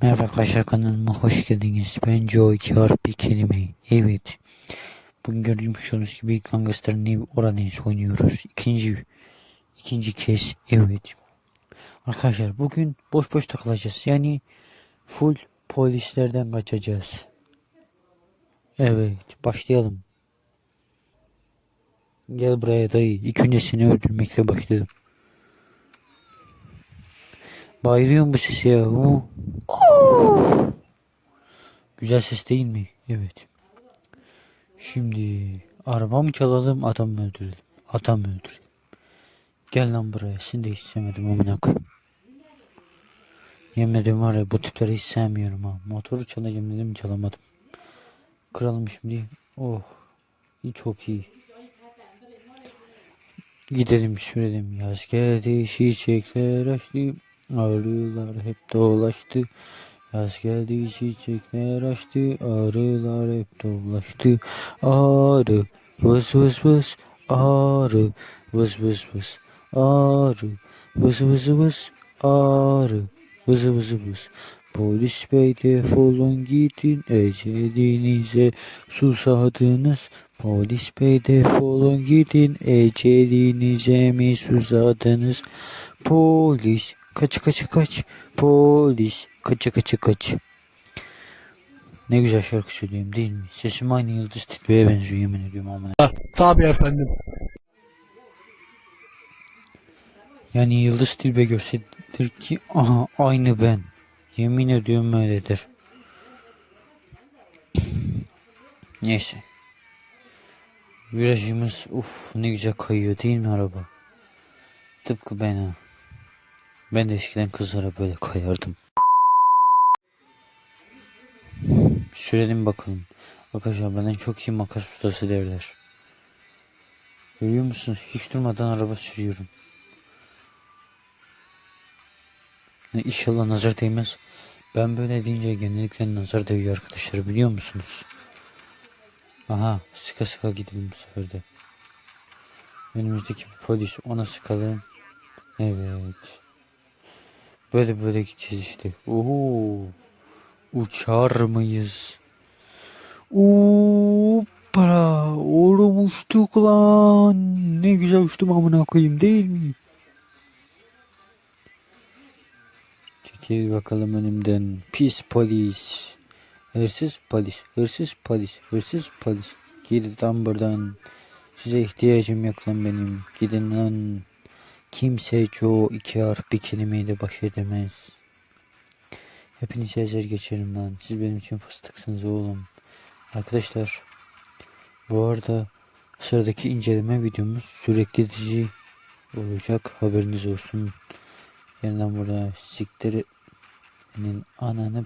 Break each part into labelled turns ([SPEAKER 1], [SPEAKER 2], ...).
[SPEAKER 1] Merhaba arkadaşlar kanalıma hoş geldiniz. Ben Joe bir kelime. Evet. Bugün görmüş olduğunuz gibi Gangster New Orange oynuyoruz. İkinci ikinci kez evet. Arkadaşlar bugün boş boş takılacağız. Yani full polislerden kaçacağız. Evet başlayalım. Gel buraya dayı. İlk önce seni öldürmekle başladım. Bayılıyorum bu sesi ya. Oo. Güzel ses değil mi? Evet. Şimdi araba mı çalalım adam mı öldürelim? Adam mı öldürelim? Gel lan buraya. Seni de hiç sevmedim amına. Yemin ederim var ya bu tipleri hiç sevmiyorum ha. Motoru çalacağım dedim çalamadım. Kıralım şimdi. Oh. İyi çok iyi. Gidelim sürelim. Yaz geldi çiçekler açtı. Arılar hep dolaştı. Yaz geldi çiçekler açtı. Arılar hep dolaştı. Arı vız vız vız. Arı vız vız vız. Arı vız vız vız. Arı vız vız vız. Polis bey defolun gidin ecelinize susadınız. Polis bey defolun gidin ecelinize mi susadınız? Polis kaç kaç kaç polis kaç kaç kaç. Ne güzel şarkı söyleyeyim değil mi? Sesim aynı Yıldız Tilbe'ye benziyor yemin ediyorum amına.
[SPEAKER 2] Tabii efendim.
[SPEAKER 1] Yani Yıldız Tilbe görsedir ki aha aynı ben. Yemin ediyorum öyledir. Neyse. Virajımız uf ne güzel kayıyor değil mi araba? Tıpkı ben ha. Ben de eskiden kızlara böyle kayardım. Sürelim bakalım. Arkadaşlar benden çok iyi makas ustası derler. Görüyor musunuz? Hiç durmadan araba sürüyorum. İnşallah nazar değmez. Ben böyle deyince genellikle nazar değiyor arkadaşlar biliyor musunuz? Aha sıka sıka gidelim bu sefer de. Önümüzdeki bir polis ona sıkalım. Evet. Böyle böyle gideceğiz işte. Oo. Uçar mıyız? Para. Oğlum uçtuk lan. Ne güzel uçtum amına koyayım değil mi? Çekil bakalım önümden. Pis polis. Hırsız polis. Hırsız polis. Hırsız polis. Gidin lan buradan. Size ihtiyacım yok lan benim. Gidin lan. Kimse çoğu iki harf bir kelimeyle baş edemez. Hepinize ezer geçerim lan. Siz benim için fıstıksınız oğlum. Arkadaşlar. Bu arada sıradaki inceleme videomuz sürekli dizi olacak. Haberiniz olsun. Lan burada siktir senin ananı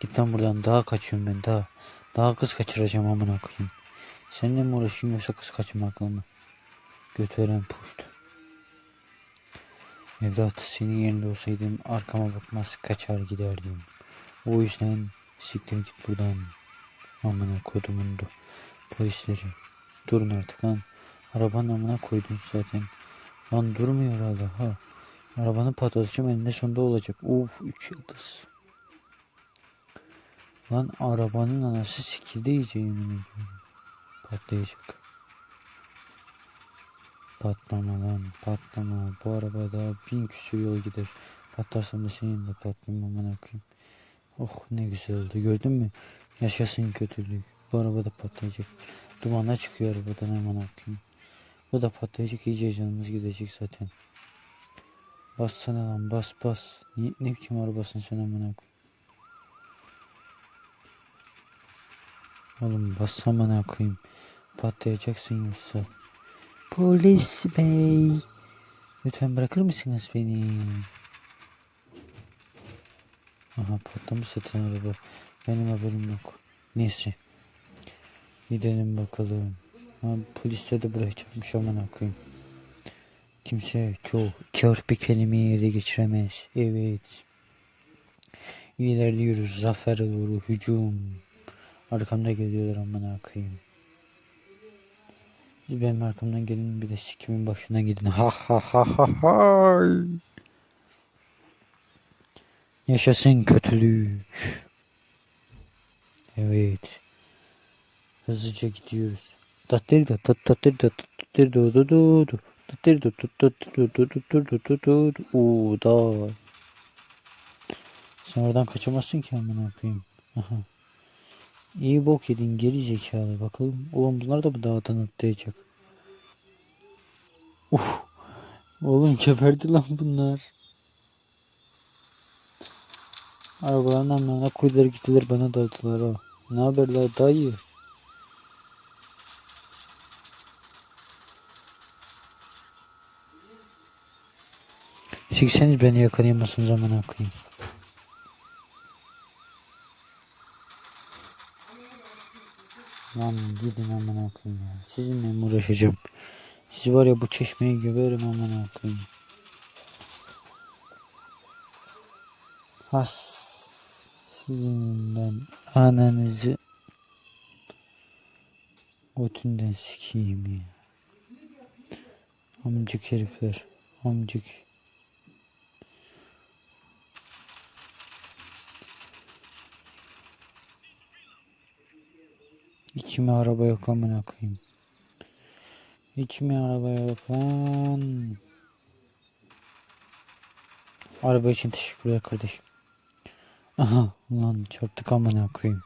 [SPEAKER 1] Git lan buradan daha kaçıyorum ben daha. Daha kız kaçıracağım amına koyayım. Seninle mi uğraşayım yoksa kız kaçırmakla mı? Göt veren puşt. Evlat senin yerinde olsaydım arkama bakmaz kaçar giderdim. O yüzden siktir git buradan. Amına kodumun du. Polisleri. Durun artık lan. Arabanın amına koydun zaten. Lan durmuyor hala ha. Arabanı patlatacağım eninde sonunda olacak. Uf 3 yıldız. Lan arabanın anası sikildi iyice yemin. Patlayacak. Patlama lan patlama. Bu araba daha bin küsür yol gider. Patlarsam da senin de patlamam amına koyayım. Oh ne güzel oldu gördün mü? Yaşasın kötülük. Bu araba da patlayacak. Dumanlar çıkıyor arabadan hemen koyayım. Bu da patlayacak iyice canımız gidecek zaten. Bassana lan bas bas. Ne, ne biçim arabasın sen amına koyayım. Oğlum basamana koyayım. Patlayacaksın yoksa. Polis bey. Lütfen bırakır mısınız beni? Aha patlamış zaten araba. Benim haberim yok. Neyse. Gidelim bakalım. Ha, polisler de bırakacakmış aman koyayım. Kimse çoğu harf bir kelimeyi ele geçiremez. Evet. İlerliyoruz. Zafer doğru hücum. Arkamda geliyorlar amına koyayım. Siz benim arkamdan gelin bir de sikimin başına gidin. Ha ha ha ha ha. Yaşasın kötülük. Evet. Hızlıca gidiyoruz. Tattır da tat tattır da tattır da da da da. Tattır da tut tattır da da da da da da da. Oo da. Sen oradan kaçamazsın ki amına koyayım. Aha. İyi bok yedin geri zekalı bakalım. Oğlum bunlar da bu dağdan atlayacak. Uf. Oğlum geberdi lan bunlar. Arabaların anlarına koydular gittiler bana daldılar ha. Ne haber la dayı? Sikseniz beni yakalayamazsınız amına koyayım. Lan gidin amına koyayım ya. Sizinle mi uğraşacağım? Siz var ya bu çeşmeye göberim amına koyayım. Has. Sizin ben ananızı götünden sikeyim ya. Amcık herifler. Amcık. İçime araba yok amına koyayım. İçime araba yok lan. Araba için teşekkürler kardeşim. Aha lan çarptık amına koyayım.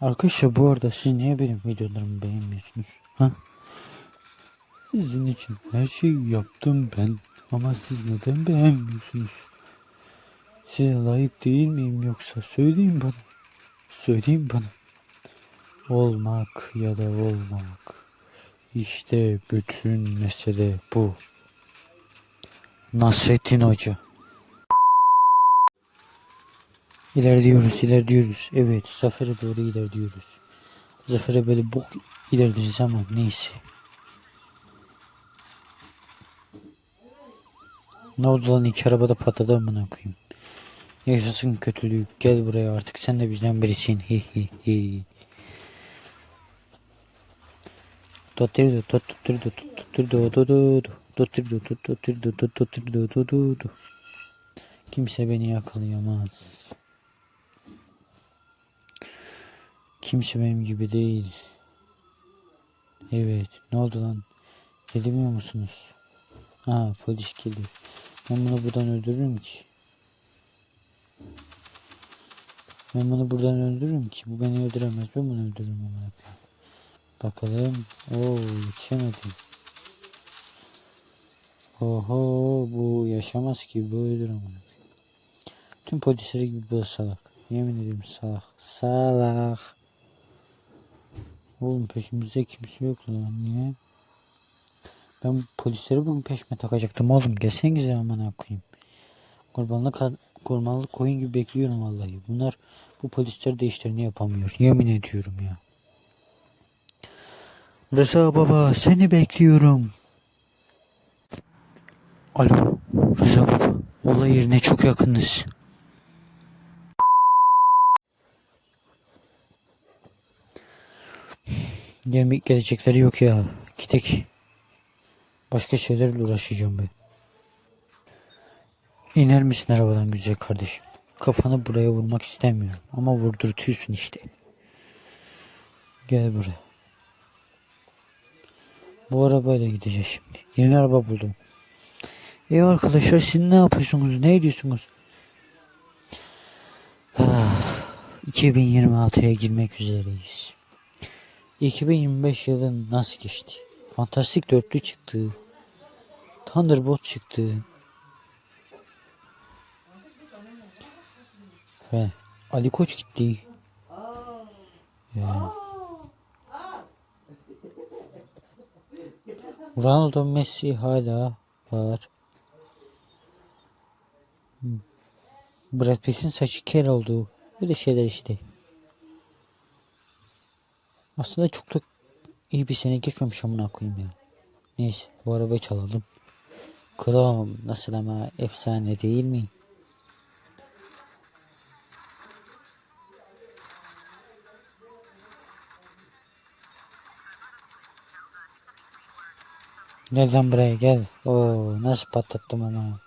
[SPEAKER 1] Arkadaşlar bu arada siz niye benim videolarımı beğenmiyorsunuz? Ha? Sizin için her şeyi yaptım ben. Ama siz neden beğenmiyorsunuz? Size layık değil miyim yoksa söyleyin bana. Söyleyin bana. Olmak ya da olmamak. İşte bütün mesele bu. Nasrettin Hoca. İlerliyoruz, ilerliyoruz. Evet, zafere doğru ilerliyoruz. Zafere böyle bok ilerleyeceğiz ama neyse. Ne oldu lan iki arabada patladı amına koyayım. Yaşasın kötülük. Gel buraya artık sen de bizden birisin. Hi hi hi. Dotirdo dotirdo dotirdo dotirdo dotirdo dotirdo dotirdo dotirdo Kimse beni yakalayamaz. Kimse benim gibi değil. Evet. Ne oldu lan? Gelemiyor musunuz? Aa polis geliyor. Ben bunu buradan öldürürüm ki. Ben bunu buradan öldürürüm ki. Bu beni öldüremez. Ben bunu öldürürüm koyayım. Bakalım. Oo yetişemedim. Oho bu yaşamaz ki bu ölür amına. Tüm polisleri gibi bu salak. Yemin ederim salak. Salak. Oğlum peşimizde kimse yok lan. Niye? Ben polisleri bugün peşime takacaktım oğlum. Gelsenize amına koyayım. Kurbanlık, kurbanlık koyun gibi bekliyorum vallahi. Bunlar bu polisler de işlerini yapamıyor. Yemin ediyorum ya. Rıza baba seni bekliyorum. Alo Rıza baba. Olay yerine çok yakınız. Gelmek gelecekleri yok ya. Gidek. Başka şeylerle uğraşacağım ben. İner misin arabadan güzel kardeşim? Kafanı buraya vurmak istemiyorum. Ama vurdurtuyorsun işte. Gel buraya. Bu arabayla gideceğiz şimdi. Yeni araba buldum. Ey arkadaşlar siz ne yapıyorsunuz? Ne ediyorsunuz? Ah, 2026'ya girmek üzereyiz. 2025 yılı nasıl geçti? Fantastik dörtlü çıktı. Thunderbolt çıktı. Ve Ali Koç gitti. Ronaldo Messi hala var. Brad Pitt'in saçı kel oldu. Öyle şeyler işte. Aslında çok da iyi bir sene geçmemiş amına koyayım ya. Neyse bu arabayı çalalım. Krom nasıl ama efsane değil mi? Gel lan buraya gel. Oo nasıl patlattım ama.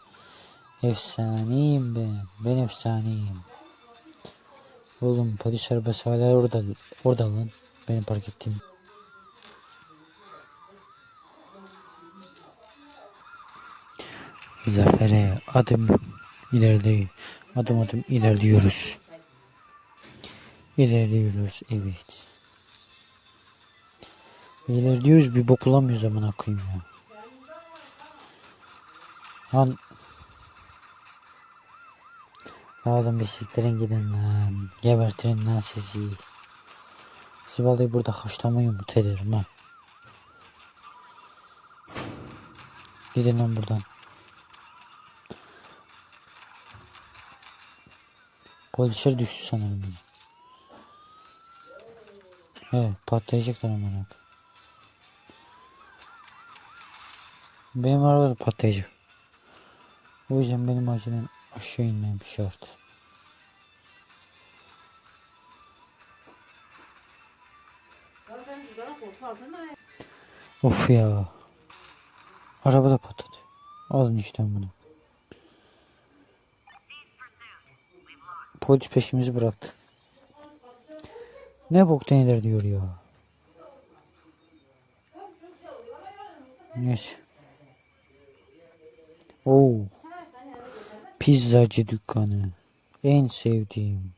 [SPEAKER 1] Efsaneyim ben. Ben efsaneyim. Oğlum polis arabası hala orada. Orada lan. Benim park ettiğim. Zafere adım ileride adım adım ilerliyoruz. İlerliyoruz evet. İlerliyoruz bir bok bulamıyoruz aman akıyım ya. Lan Oğlum bir siktirin gidin lan. Gebertirin lan sizi. Sizi vallahi burada haşlamayı umut ederim ha. Gidin lan buradan. Polisler düştü sanırım. yine. He patlayacaklar ak. Benim araba da patlayacak. O yüzden benim acilen aşağı inmem şart. Of ya. Araba da patladı. Alın işte bunu. Polis peşimizi bıraktı. Ne boktan eder diyor ya. Neyse. Oo. Pizzacı dükkanı. En sevdiğim.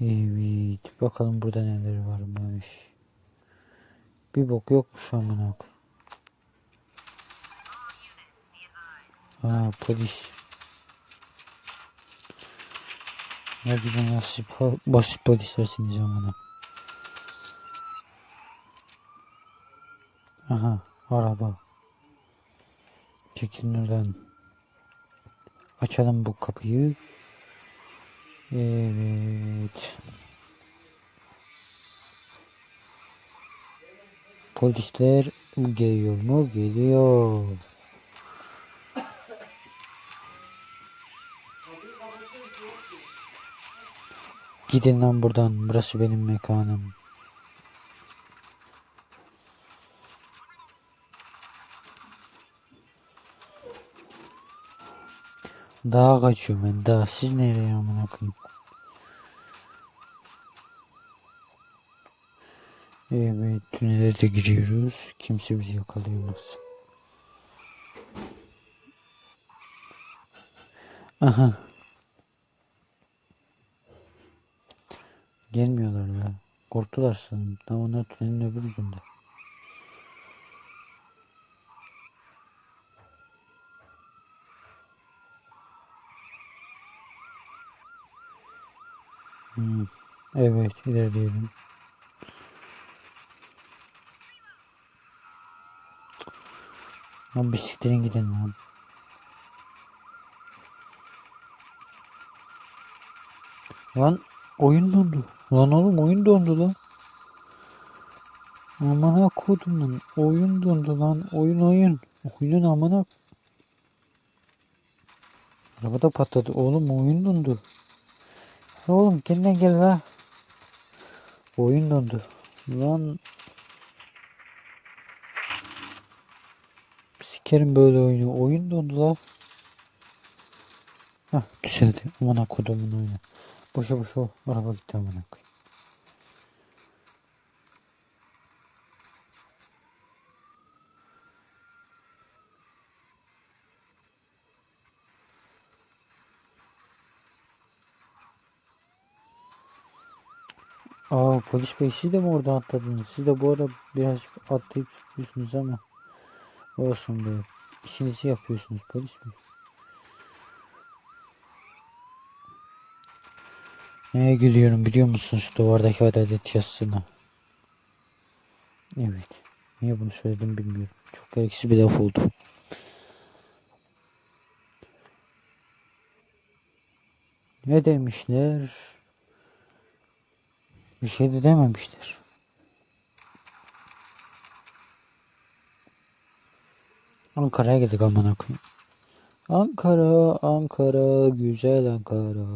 [SPEAKER 1] Evet. Bakalım burada neler varmış. Bir bok yokmuş amına. Aa polis. Ne gibi nasıl po- basit polislersiniz amına. Aha araba. Çekilin oradan. Açalım bu kapıyı. Evet. Polisler geliyor mu? Geliyor. Gidin lan buradan. Burası benim mekanım. Dağa kaçıyorum ben. Dağ. Siz nereye amına koyayım? Evet, tünele de giriyoruz. Kimse bizi yakalayamaz. Aha. Gelmiyorlar ya. Korktular sanırım. Daha onlar tünelin öbür ucunda. Hmm. Evet, ilerleyelim. Lan bisikletin gidin lan. Lan oyun dondu. Lan oğlum oyun dondu lan. Amına kodum lan. Oyun dondu lan. Oyun oyun. Oyunun amına. Arabada patladı. Oğlum oyun dondu. Oğlum kendine gel la. Oyun dondu. Lan. Sikerim böyle oyunu. Oyun dondu la. Hah düzeldi. Amına kodumun oyunu. Boşa boşa o. Araba gitti amına koyayım. Aa polis bey siz de mi orada atladınız? Siz de bu ara birazcık atlayıp zıplıyorsunuz ama olsun be. İşinizi yapıyorsunuz polis bey. Neye gülüyorum biliyor musunuz duvardaki adalet yazısına? Evet. Niye bunu söyledim bilmiyorum. Çok gereksiz bir laf oldu. Ne demişler? Bir şey de dememişler. Ankara'ya gittik amına koyayım. Ankara, Ankara, güzel Ankara.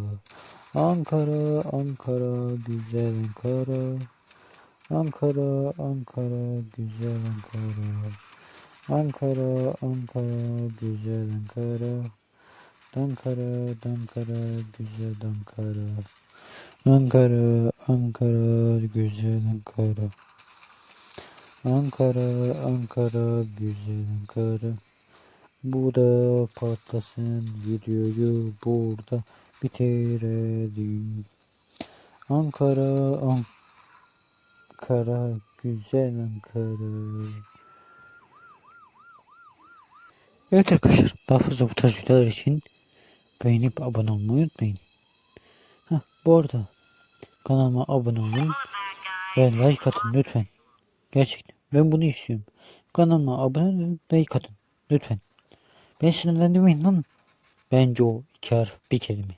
[SPEAKER 1] Ankara, Ankara, güzel Ankara. Ankara, Ankara, güzel Ankara. Ankara, Ankara, güzel Ankara. Ankara, Ankara, güzel Ankara. Ankara, Ankara, güzel Ankara. Ankara, Ankara, güzel Ankara. Bu da patlasın videoyu burada bitirelim. Ankara, Ankara, güzel Ankara. Evet arkadaşlar daha fazla bu tarz videolar için beğenip abone olmayı unutmayın. Heh, bu arada kanalıma abone olun ve like atın lütfen. Gerçekten ben bunu istiyorum. Kanalıma abone olun like atın lütfen. Ben sinirlendirmeyin lan. Bence o iki harf bir kelime.